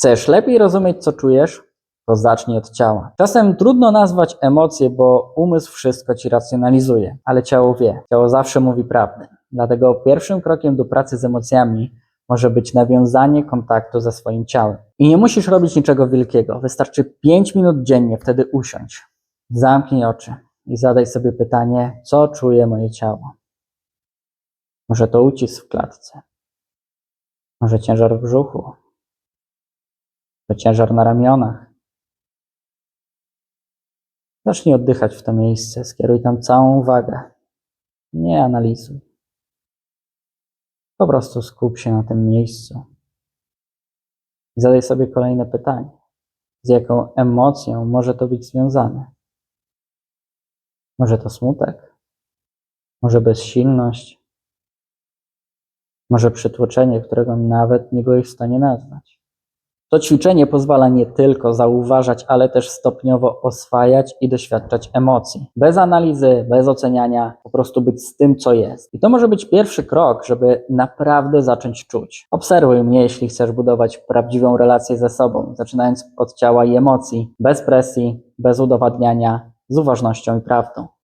Chcesz lepiej rozumieć, co czujesz? To zacznij od ciała. Czasem trudno nazwać emocje, bo umysł wszystko ci racjonalizuje, ale ciało wie. Ciało zawsze mówi prawdę. Dlatego pierwszym krokiem do pracy z emocjami może być nawiązanie kontaktu ze swoim ciałem. I nie musisz robić niczego wielkiego. Wystarczy 5 minut dziennie, wtedy usiądź. Zamknij oczy i zadaj sobie pytanie, co czuje moje ciało. Może to ucisk w klatce, może ciężar w brzuchu, to ciężar na ramionach. Zacznij oddychać w to miejsce, skieruj tam całą uwagę. Nie analizuj. Po prostu skup się na tym miejscu. I zadaj sobie kolejne pytanie. Z jaką emocją może to być związane? Może to smutek? Może bezsilność? Może przytłoczenie, którego nawet nie byłeś w stanie nazwać? To ćwiczenie pozwala nie tylko zauważać, ale też stopniowo oswajać i doświadczać emocji. Bez analizy, bez oceniania, po prostu być z tym, co jest. I to może być pierwszy krok, żeby naprawdę zacząć czuć. Obserwuj mnie, jeśli chcesz budować prawdziwą relację ze sobą, zaczynając od ciała i emocji, bez presji, bez udowadniania, z uważnością i prawdą.